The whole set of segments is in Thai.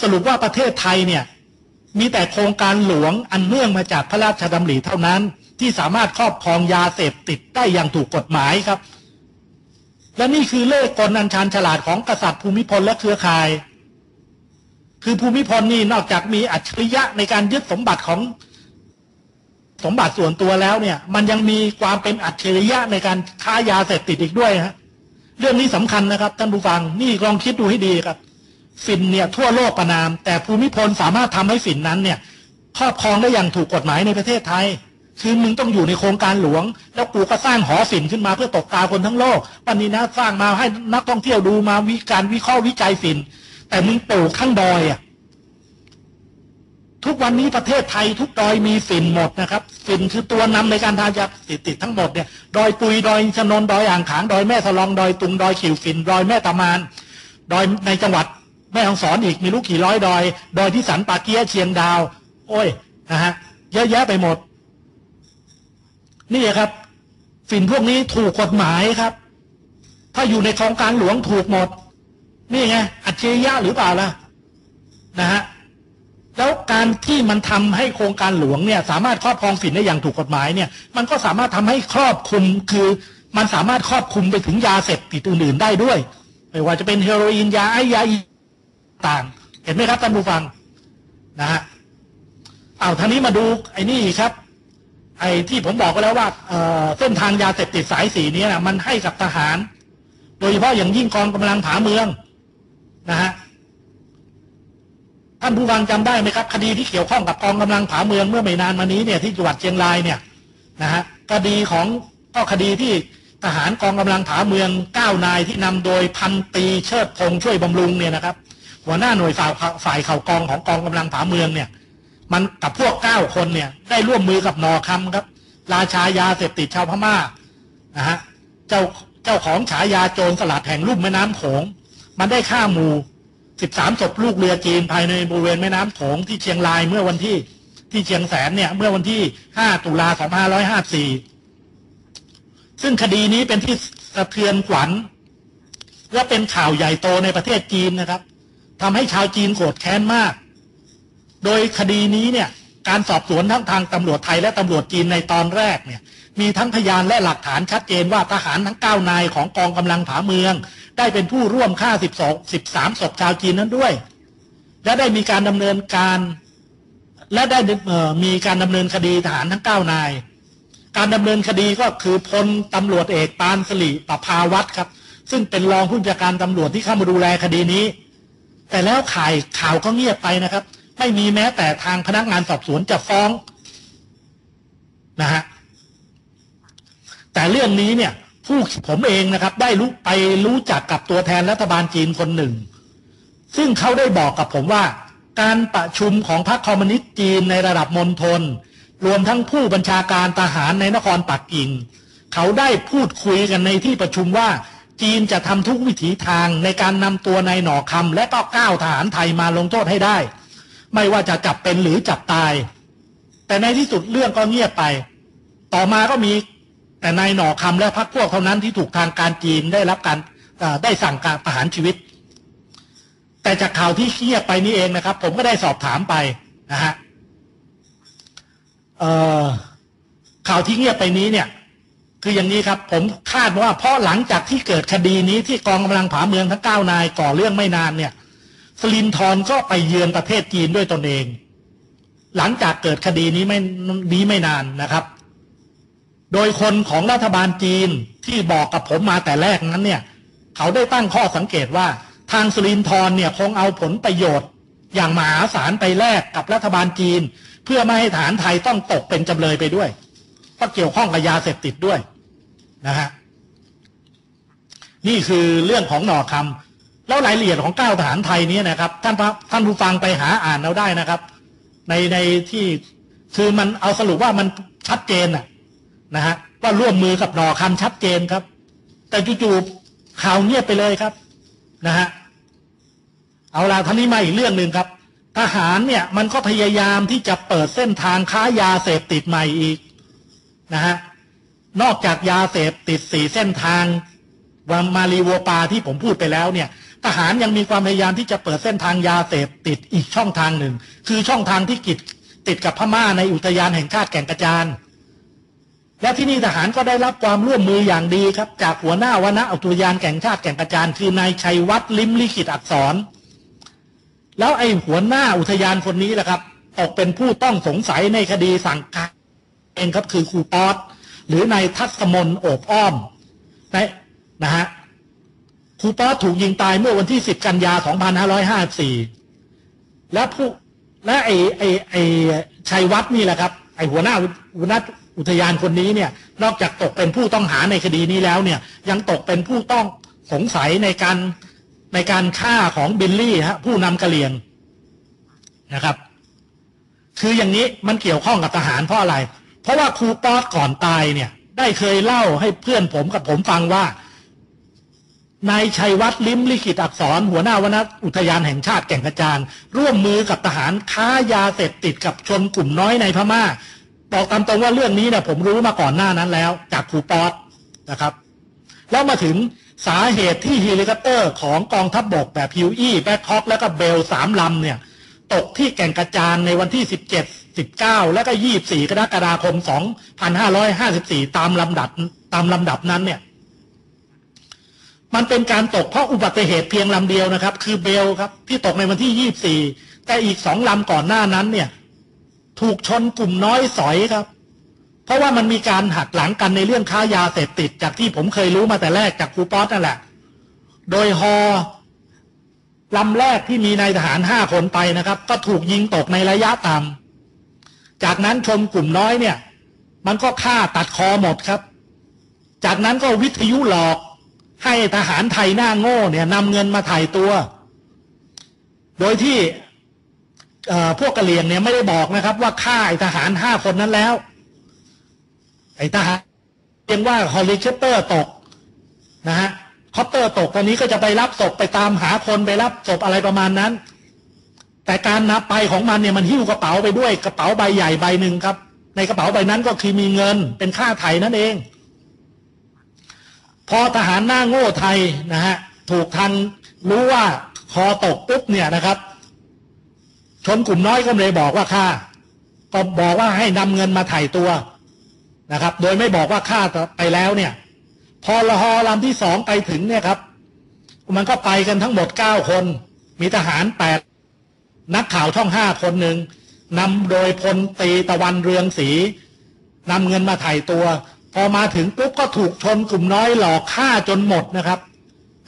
สรุปว่าประเทศไทยเนี่ยมีแต่โครงการหลวงอันเนื่องมาจากพระราชดำริเท่านั้น ที่สามารถครอบครองยาเสพติดได้อย่างถูกกฎหมายครับ และนี่คือเล่กลอันชาญฉลาดของกษัตริย์ภูมิพลและเครือข่าย คือภูมิพลนี่นอกจากมีอัจฉริยะในการยึดสมบัติของสมบัติส่วนตัวแล้วเนี่ย มันยังมีความเป็นอัจฉริยะในการค้ายาเสพติดอีกด้วยฮะเรื่องนี้สำคัญนะครับท่านผู้ฟังนี่ลองคิดดูให้ดีครับ ฝิ่นเนี่ยทั่วโลกประนาม แต่ภูมิพลสามารถทำให้ฝิ่นนั้นเนี่ยครอบครองได้อย่างถูกกฎหมายในประเทศไทย คือมึงต้องอยู่ในโครงการหลวง แล้วกูก็สร้างหอฝิ่นขึ้นมาเพื่อตกตาคนทั้งโลกปันนี้นะสร้างมาให้นักท่องเที่ยวดูมาวิการวิเคราะห์วิจัยฝิ่นแต่มึงปลูกข้างดอยอะทุกวันนี้ประเทศไทยทุกดอยมีฝิ่นหมดนะครับฝิ่นคือตัวนำในการทายาติดติดทั้งหมดเนี่ยดอยปุยดอยชนนดอยอ่างขางดอยแม่สลองดอยตุงดอยขิวฝิ่นดอยแม่ตามานดอยในจังหวัด แม่ฮ่องสอนอีกมีลูกกี่ร้อยดอย ดอยที่สันปาเกียเชียงดาว โอ้ยนะฮะเยอะแยะไปหมด นี่ครับฝิ่นพวกนี้ถูกกฎหมายครับ ถ้าอยู่ในโครงการหลวงถูกหมด นี่ไงอัจฉริยะหรือเปล่าล่ะนะฮะแล้วการที่มันทำให้โครงการหลวงเนี่ย สามารถครอบครองฝิ่นได้อย่างถูกกฎหมายเนี่ย มันก็สามารถทำให้ครอบคลุมคือ มันสามารถครอบคลุมไปถึงยาเสพติดอื่นๆได้ด้วยไม่ว่าจะเป็นเฮโรอีนยาไอยาอี ต่าง เห็นไหมครับท่านผู้ฟังนะฮะเอาท่านี้มาดูไอ้นี่ครับ ไอ้ที่ผมบอกไปแล้วว่าเส้นทางยาเสพติดสายสีนี้นะมันให้กับทหาร โดยเฉพาะอย่างยิ่งกองกำลังผาเมืองนะฮะท่านผู้ฟังจำได้ไหมครับ คดีที่เกี่ยวข้องกับกองกำลังผาเมืองเมื่อไม่นานมานี้เนี่ยที่จังหวัดเชียงรายเนี่ยนะฮะคดีของก็คดีที่ทหารกองกำลังผาเมืองเก้านายที่นำโดยพันตีเชิดพงช่วยบำรุงเนี่ยนะครับ หัวหน้าหน่วยฝ่ายฝ่ายข่าวกองของกองกำลังผาเมืองเนี่ย มันกับพวกเก้าคนเนี่ย ได้ร่วมมือกับนอคำครับ ราชายาเสพติดชาวพม่านะฮะเจ้าเจ้าของฉายาโจรสลัดแห่งลุ่มแม่น้ำโขง มันได้ฆ่าหมู่สิบสามศพลูกเรือจีนภายในบริเวณแม่น้ำโขงที่เชียงรายเมื่อวันที่ที่เชียงแสนเนี่ย เมื่อวันที่ห้าตุลาสองพันห้าร้อยห้าสี่ซึ่งคดีนี้เป็นที่สะเทือนขวัญและเป็นข่าวใหญ่โตในประเทศจีนนะครับ ทำให้ชาวจีนโกรธแค้นมาก โดยคดีนี้เนี่ยการสอบสวนทั้งทางตำรวจไทยและตำรวจจีนในตอนแรกเนี่ยมีทั้งพยานและหลักฐานชัดเจนว่าทหารทั้งเก้านายของกองกำลังผาเมือง ได้เป็นผู้ร่วมฆ่า 12 13 ศพชาวจีนนั้นด้วย และได้มีการดำเนินการและได้มีการดำเนินคดีทหารทั้ง 9 นาย การดำเนินคดีก็คือพลตำรวจเอกปานสลีปภาวัตครับ ซึ่งเป็นรองผู้จัดการตำรวจที่เข้ามาดูแลคดีนี้ แต่แล้วข่ายข่าวก็เงียบไปนะครับ ไม่มีแม้แต่ทางพนักงานสอบสวนจะฟ้องนะฮะแต่เรื่องนี้เนี่ย ผู้ผมเองนะครับ ได้รู้ไปรู้จักกับตัวแทนรัฐบาลจีนคนหนึ่ง ซึ่งเขาได้บอกกับผมว่า การประชุมของพรรคคอมมิวนิสต์จีนในระดับมณฑลรวมทั้งผู้บัญชาการทหารในนครปักกิ่ง เขาได้พูดคุยกันในที่ประชุมว่า จีนจะทำทุกวิถีทางในการนำตัวนายหน่อคำและก็ก้าวทหารไทยมาลงโทษให้ได้ ไม่ว่าจะจับเป็นหรือจับตาย แต่ในที่สุดเรื่องก็เงียบไป ต่อมาก็มีแต่นายหน่อคำและพรรคพวกเท่านั้นที่ถูกทางการจีนได้รับการได้สั่งการประหารชีวิต แต่จากข่าวที่เงียบไปนี้เองนะครับ ผมก็ได้สอบถามไปนะฮะข่าวที่เงียบไปนี้เนี่ย คืออย่างนี้ครับ ผมคาดว่าเพราะหลังจากที่เกิดคดีนี้ที่กองกำลังผาเมืองทั้งเก้านายก่อเรื่องไม่นานเนี่ยสลินทอนก็ไปเยือนประเทศจีนด้วยตนเอง หลังจากเกิดคดีนี้ไม่นี้ไม่นานนะครับ โดยคนของรัฐบาลจีนที่บอกกับผมมาแต่แรกนั้นเนี่ย เขาได้ตั้งข้อสังเกตว่า ทางสลินทรเนี่ยคงเอาผลประโยชน์ อย่างมหาศาลไปแลกกับรัฐบาลจีน เพื่อไม่ให้ฐานไทยต้องตกเป็นจำเลยไปด้วยเพราะเกี่ยวข้องกับยาเสพติดด้วย นะฮะนี่คือเรื่องของหน่อคำแล้วรายละเอียดของก้าวทหารไทยนี้นะครับ ท่านท่านผู้ฟังไปหาอ่านเอาได้นะครับ ในในที่คือมันเอาสรุปว่ามันชัดเจนอะนะฮะว่าร่วมมือกับหน่อคำชัดเจนครับ แต่จู่ๆข่าวเงียบไปเลยครับนะฮะเอาละท่านี้มาอีกเรื่องหนึ่งครับ ทหารเนี่ยมันก็พยายามที่จะเปิดเส้นทางค้ายาเสพติดใหม่อีกนะฮะ นอกจากยาเสพติดสี่เส้นทางวามารีวัวปาที่ผมพูดไปแล้วเนี่ย ทหารยังมีความพยายามที่จะเปิดเส้นทางยาเสพติดอีกช่องทางหนึ่ง คือช่องทางที่กิดติดกับพม่าในอุทยานแห่งชาติแก่งกระจานและที่นี่ทหารก็ได้รับความร่วมมืออย่างดีครับ จากหัวหน้าวนะอุทยานแก่งชาติแก่งกระจานคือนายชัยวัฒน์ลิมลิขิตอักษร แล้วไอ้หัวหน้าอุทยานคนนี้แหละครับตกเป็นผู้ต้องสงสัยในคดีสั่งการเองครับคือครูปอส หรือในทัศมนโอบอ้อมนนะฮะครูปอถูกยิงตายเมื่อวันที่ 10 กันยา 2554 และผู้และไอไอไอชัยวัฒน์นี่แหละครับ ไอหัวหน้าหัวหน้าอุทยานคนนี้เนี่ย นอกจากตกเป็นผู้ต้องหาในคดีนี้แล้วเนี่ย ยังตกเป็นผู้ต้องสงสัยในการในการฆ่าของบิลลี่ฮะผู้นำกะเหรี่ยงนะครับ คืออย่างนี้มันเกี่ยวข้องกับทหารเพราะอะไร เพราะว่าครูป๊อตก่อนตายเนี่ย ได้เคยเล่าให้เพื่อนผมกับผมฟังว่านายชัยวัฒน์ลิมลิขิตอักษร หัวหน้าวนอุทยานแห่งชาติแก่งกระจานร่วมมือกับทหารค้ายาเสพติดกับชนกลุ่มน้อยในพม่า บอกตามตรงว่าเรื่องนี้เนี่ยผมรู้มาก่อนหน้านั้นแล้ว จากครูป๊อตนะครับ แล้วมาถึงสาเหตุที่เฮลิคอปเตอร์ของกองทัพบบกแบบฮิวอี้แบ็คฮอคแล้วก็เบลสามลำเนี่ย ตกที่แก่งกระจานในวันที่ 17 19 แล้วก็ 24 กรกฎาคม 2554 ตามลำดับตามลำดับนั้นเนี่ย มันเป็นการตกเพราะอุบัติเหตุเพียงลำเดียวนะครับ คือเบลครับ ที่ตกในวันที่ 24 แต่อีกสองลำก่อนหน้านั้นเนี่ย ถูกชนกลุ่มน้อยสอยครับ เพราะว่ามันมีการหักหลังกันในเรื่องค้ายาเสพติด จากที่ผมเคยรู้มาแต่แรกจากครูป๊อตนั่นแหละ โดยฮอลำแรกที่มีนายทหารห้าคนไปนะครับ ก็ถูกยิงตกในระยะต่ำ จากนั้นชมกลุ่มน้อยเนี่ย มันก็ฆ่าตัดคอหมดครับ จากนั้นก็วิทยุหลอก ให้ทหารไทยหน้าโง่เนี่ยนำเงินมาถ่ายตัว โดยที่พวกกะเหลี่ยงเนี่ยไม่ได้บอกนะครับ ว่าฆ่าไอทหารห้าคนนั้นแล้ว ไอ้ทหารเรียกว่าฮอลิเชเตอร์ตกนะฮะคอปเตอร์ตกตอนนี้ก็จะไปรับศพไปตามหาคนไปรับศพอะไรประมาณนั้น แต่การนับไปของมันเนี่ยมันหิ้วกระเป๋าไปด้วย กระเป๋าใบใหญ่ใบหนึ่งครับ ในกระเป๋าใบนั้นก็คือมีเงินเป็นค่าไถ่นั่นเอง พอทหารหน้าโง่ไทยนะฮะถูกทันรู้ว่าคอตกปุ๊บเนี่ยนะครับ ชนกลุ่มน้อยก็เลยบอกว่าค่าก็บอกว่าให้นำเงินมาไถ่ตัวนะครับ โดยไม่บอกว่าฆ่าไปแล้วเนี่ย พอละฮอลำที่สองไปถึงเนี่ยครับ มันก็ไปกันทั้งหมดเก้าคน มีทหารแปด นักข่าวช่องห้าคนหนึ่งนำโดยพลตีตะวันเรืองศรีนำเงินมาไถ่ตัว พอมาถึงปุ๊บก็ถูกชนกลุ่มน้อยหลอกฆ่าจนหมดนะครับ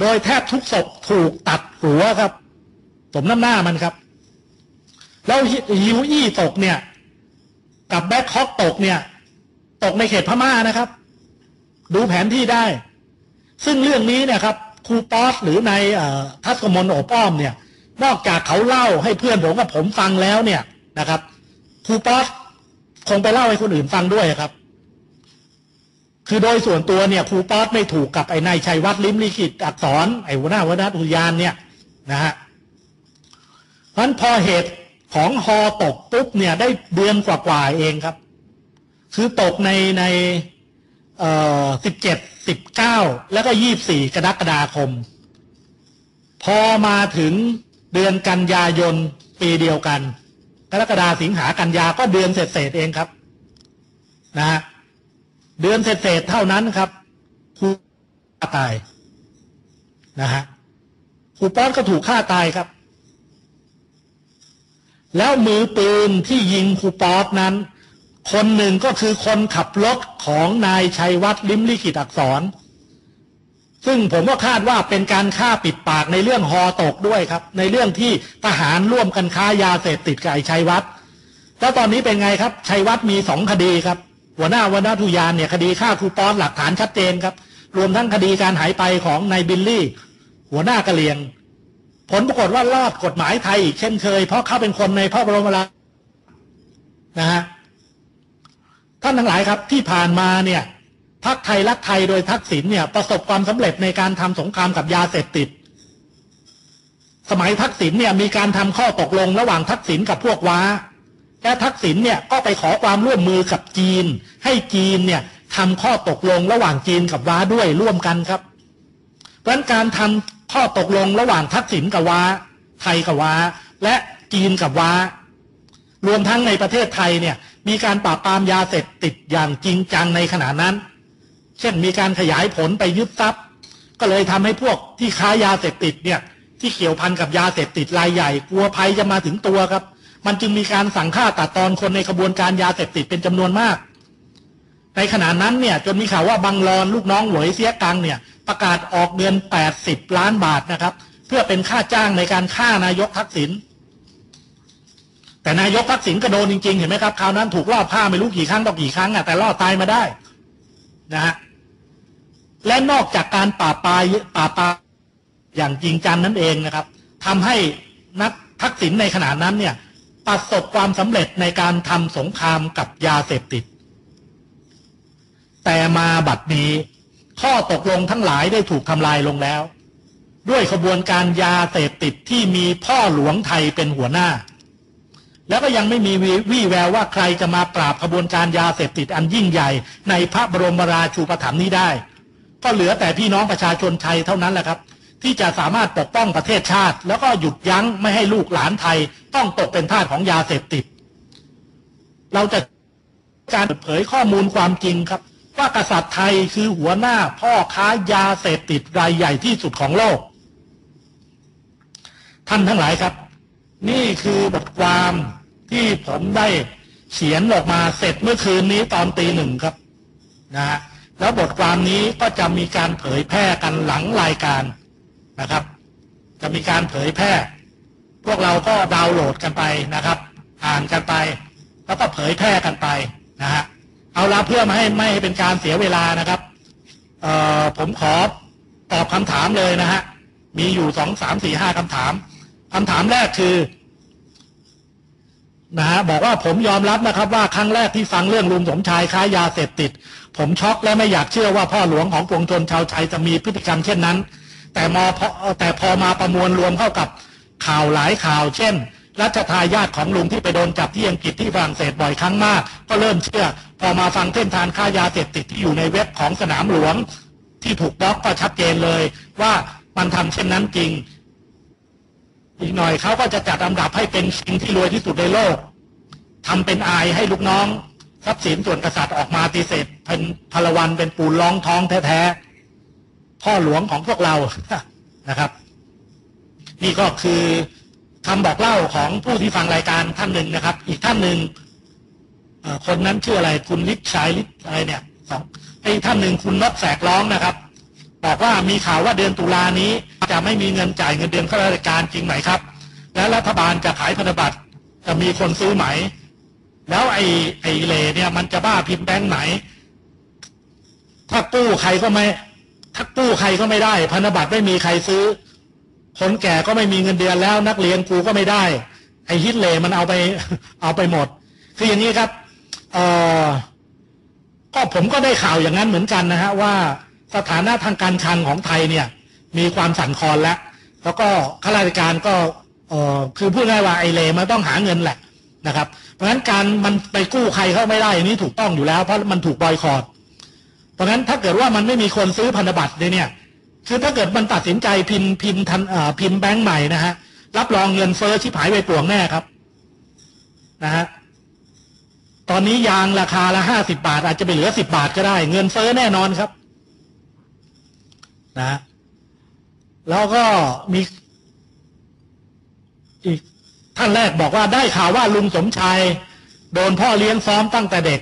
โดยแทบทุกศพถูกตัดหัวครับ สมน้ำหน้ามันครับ แล้วฮิวอี้ตกเนี่ย กับแบ็คฮอกตกเนี่ย ตกในเขตพม่านะครับ ดูแผนที่ได้ ซึ่งเรื่องนี้เนี่ยครับครูปอสหรือในทัศกมลโอป้อมเนี่ย นอกจากเขาเล่าให้เพื่อนผมกับผมฟังแล้วเนี่ยนะครับครูป๊อสคงไปเล่าให้คนอื่นฟังด้วยครับ คือโดยส่วนตัวเนี่ยครูป๊อสไม่ถูกกับไอ้นายชัยวัฒน์ลิมลิขิตอักษรไอ้หัวหน้าวัฒนอุทยานเนี่ยนะฮะเพราะนั้นพอเหตุของฮอตกปุ๊บเนี่ยได้เดือนกว่าๆเองครับ คือตกในในเอ่อสิบเจ็ดสิบเก้าแล้วก็ยี่บสี่กรกฎาคม พอมาถึง เดือนกันยายนปีเดียวกัน กรกฎาสิงหากันยาก็เดือนเศษเองครับนะฮะเดือนเศษเท่านั้นครับครูตายนะฮะครูป๊อตก็ถูกฆ่าตายครับ แล้วมือปืนที่ยิงครูป๊อตนั้น คนหนึ่งก็คือคนขับรถของนายชัยวัฒน์ลิมลิขิตอักษร ซึ่งผมก็คาดว่าเป็นการฆ่าปิดปากในเรื่องฮอตกด้วยครับ ในเรื่องที่ทหารร่วมกันค้ายาเสพติดกับไอ้ชัยวัฒน์แล้วตอนนี้เป็นไงครับ ชัยวัฒน์มีสองคดีครับ หัวหน้าวันนาทุยานเนี่ยคดีฆ่าครูปอนหลักฐานชัดเจนครับ รวมทั้งคดีการหายไปของนายบิลลี่ หัวหน้ากะเหลียง ผลปรากฏว่ารอดกฎหมายไทยอีกเช่นเคย เพราะเขาเป็นคนในพระบรมราชนะฮะท่านทั้งหลายครับที่ผ่านมาเนี่ย พักไทยรักไทยโดยทักษิณเนี่ยประสบความสำเร็จในการทำสงครามกับยาเสพติด สมัยทักษิณเนี่ยมีการทำข้อตกลงระหว่างทักษิณกับพวกว้า และทักษิณเนี่ยก็ไปขอความร่วมมือกับจีน ให้จีนเนี่ยทำข้อตกลงระหว่างจีนกับว้าด้วยร่วมกันครับ เพราะการทำข้อตกลงระหว่างทักษิณกับว้า ไทยกับว้า และจีนกับว้า รวมทั้งในประเทศไทยเนี่ยมีการปราบปรามยาเสพติดอย่างจริงจังในขณะนั้น เช่นมีการขยายผลไปยึดทรัพย์ ก็เลยทำให้พวกที่ค้ายาเสพติดเนี่ยที่เกี่ยวพันกับยาเสพติดรายใหญ่ กลัวภัยจะมาถึงตัวครับ มันจึงมีการสั่งฆ่าตัดตอนคนในขบวนการยาเสพติดเป็นจำนวนมาก ในขณะนั้นเนี่ยจนมีข่าวว่าบังรอนลูกน้องหวยเสียกังเนี่ยประกาศออกเงิน 80 ล้านบาทนะครับ เพื่อเป็นค่าจ้างในการฆ่านายกทักษิณแต่นายกทักษิณก็โดนจริงๆ เห็นไหมครับคราวนั้นถูกล่อผ้าไม่รู้กี่ครั้งต่อกี่ครั้งอะแต่ล่อตายมาได้นะฮะ และนอกจากการป่าปายป่าปาอย่างจริงจังนั่นเองนะครับทำให้นักทักษิณในขณะนั้นเนี่ยประสบความสำเร็จในการทำสงครามกับยาเสพติด แต่มาบัดนี้ข้อตกลงทั้งหลายได้ถูกทำลายลงแล้ว ด้วยขบวนการยาเสพติดที่มีพ่อหลวงไทยเป็นหัวหน้า แล้วก็ยังไม่มีวี่แววว่าใครจะมาปราบขบวนการยาเสพติดอันยิ่งใหญ่ในพระบรมราชูปถัมภ์นี้ได้ ก็เหลือแต่พี่น้องประชาชนไทยเท่านั้นแหละครับ ที่จะสามารถปกป้องประเทศชาติ แล้วก็หยุดยั้งไม่ให้ลูกหลานไทย ต้องตกเป็นทาสของยาเสพติด เราจะการเปิดเผยข้อมูลความจริงครับ ว่ากษัตริย์ไทยคือหัวหน้าพ่อค้ายาเสพติดรายใหญ่ที่สุดของโลก ท่านทั้งหลายครับ นี่คือบทความที่ผมได้เขียนออกมาเสร็จเมื่อคืนนี้ตอนตีหนึ่งครับ นะฮะ แล้วบทความนี้ก็จะมีการเผยแพร่กันหลังรายการนะครับ จะมีการเผยแพร่ พวกเราก็ดาวน์โหลดกันไปนะครับ อ่านกันไป แล้วก็เผยแพร่กันไปนะฮะเอาละเพื่อไม่ให้ไม่ให้เป็นการเสียเวลานะครับเอ่อผมขอตอบคำถามเลยนะฮะมีอยู่สองสามสี่ห้าคำถามคำถามแรกคือนะฮะบอกว่าผมยอมรับนะครับว่าครั้งแรกที่ฟังเรื่องลุงสมชายค้ายาเสพติด ผมช็อกและไม่อยากเชื่อว่าพ่อหลวงของปวงชนชาวไทยจะมีพฤติกรรมเช่นนั้น แต่มอพอแต่พอมาประมวลรวมเข้ากับข่าวหลายข่าว เช่น รัชทายาทของลุงที่ไปโดนจับที่อังกฤษที่ฝรั่งเศสบ่อยครั้งมาก ก็เริ่มเชื่อ พอมาฟังเส้นทางค้ายาเสพติดที่อยู่ในเว็บของสนามหลวง ที่ถูกบล็อกก็ชัดเจนเลย ว่ามันทำเช่นนั้นจริง อีกหน่อยเขาก็จะจัดอันดับให้เป็นสิ่งที่รวยที่สุดในโลกทำเป็นอายให้ลูกน้อง ทรัพย์สินส่วนกษัตริย์ออกมาตีเสร็จเป็นพลวันเป็นปูนร้องท้องแท้ๆพ่อหลวงของพวกเรานะครับ นี่ก็คือคำบอกเล่าของผู้ที่ฟังรายการท่านหนึ่งนะครับ อีกท่านหนึ่งคนนั้นชื่ออะไรคุณลิศชัยลิศอะไรเนี่ยสองไอ้ท่านหนึ่งคุณนกแสกร้องนะครับ บอกว่ามีข่าวว่าเดือนตุลานี้ จะไม่มีเงินจ่ายเงินเดือนข้าราชการจริงไหมครับ และรัฐบาลจะขายพันธบัตรจะมีคนซื้อไหม แล้วไอ้ไอ้เลเนี่ย มันจะบ้าพิมพ์แบงค์ไหน ถ้ากู้ใครก็ไม่ ถ้ากู้ใครก็ไม่ได้ พันธบัตรไม่มีใครซื้อ คนแก่ก็ไม่มีเงินเดือนแล้ว นักเรียนกูก็ไม่ได้ ไอ้ฮิตเลมันเอาไป เอาไปหมด คืออย่างนี้ครับ เออก็ผมก็ได้ข่าวอย่างนั้นเหมือนกันนะฮะว่าสถานะทางการคลังของไทยเนี่ย มีความสั่นคลอนแล้ว แล้วก็ข้าราชการก็เออคือพูดง่ายว่าไอ้เลมันต้องหาเงินแหละ นะครับ เพราะฉะนั้นการมันไปกู้ใครเข้าไม่ได้อันนี้ถูกต้องอยู่แล้วเพราะมันถูกบอยคอรดเพราะฉะนั้นถ้าเกิดว่ามันไม่มีคนซื้อพันธบัตรเลยเนี่ย คือถ้าเกิดมันตัดสินใจพิมพ์พิมพ์ทันอ่อพิมพ์แบงค์ใหม่นะฮะรับรองเงินเฟ้อชิบหายไปป่วงแน่ครับนะฮะตอนนี้ยางราคาละห้าสิบาท อาจจะไปเหลือสิบาทก็ได้ เงินเฟ้อแน่นอนครับนะฮะแล้วก็มีอีก ท่านแรกบอกว่าได้ข่าวว่าลุงสมชายโดนพ่อเลี้ยงซ้อมตั้งแต่เด็ก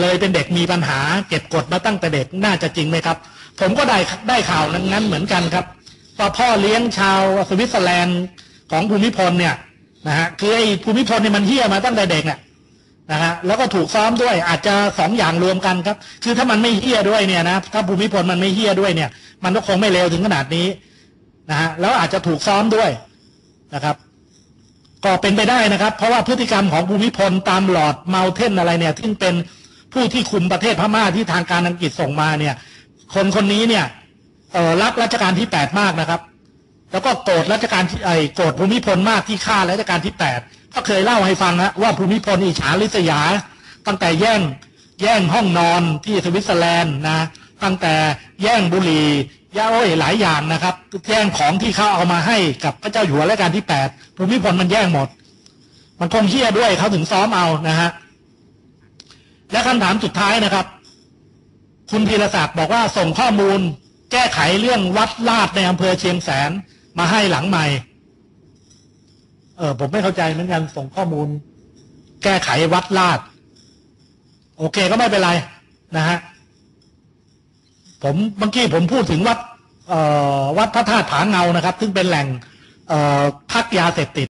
เลยเป็นเด็กมีปัญหาเก็บกดมาตั้งแต่เด็กน่าจะจริงไหมครับ ผมก็ได้ได้ข่าวนั้นเหมือนกันครับว่าพ่อเลี้ยงชาวสวิตเซอร์แลนด์ของภูมิพลเนี่ยนะฮะคือไอ้ภูมิพลเนี่ยมันเฮี้ยมาตั้งแต่เด็กน่ะนะฮะแล้วก็ถูกซ้อมด้วยอาจจะสองอย่างรวมกันครับ คือถ้ามันไม่เฮี้ยด้วยเนี่ยนะถ้าภูมิพลมันไม่เฮี้ยด้วยเนี่ย มันก็คงไม่เลวถึงขนาดนี้นะฮะแล้วอาจจะถูกซ้อมด้วยนะครับ ก็เป็นไปได้นะครับ เพราะว่าพฤติกรรมของภูมิพลตามหลอดเมาเทนอะไรเนี่ยที่เป็นผู้ที่คุมประเทศพม่าที่ทางการอังกฤษส่งมาเนี่ย คนคนนี้เนี่ยรักรัชกาลที่แปดมากนะครับ แล้วก็โกรธรัชกาลที่ไอโกรธภูมิพลมากที่ฆ่ารัชกาลที่แปดก็เคยเล่าให้ฟังนะว่าภูมิพลอิจฉาริษยา ตั้งแต่แย่งแย่งห้องนอนที่สวิตเซอร์แลนด์นะตั้งแต่แย่งบุหรี่ ยาโอ้ยหลายอย่างนะครับแย่งของที่เขาเอามาให้กับพระเจ้าอยู่หัวรัชกาลที่แปดภูมิพลมันแย่งหมด มันคงเฮี้ยด้วยเขาถึงซ้อมเอานะฮะและคำถามสุดท้ายนะครับ คุณพีรศักดิ์บอกว่าส่งข้อมูล แก้ไขเรื่องวัดลาดในอำเภอเชียงแสนมาให้หลังใหม่ เออผมไม่เข้าใจเหมือนกันส่งข้อมูล แก้ไขวัดลาด โอเคก็ไม่เป็นไรนะฮะ ผมเมื่อกี้ผมพูดถึงวัดวัดพระธาตุผาเงานะครับ ซึ่งเป็นแหล่งพักยาเสพติด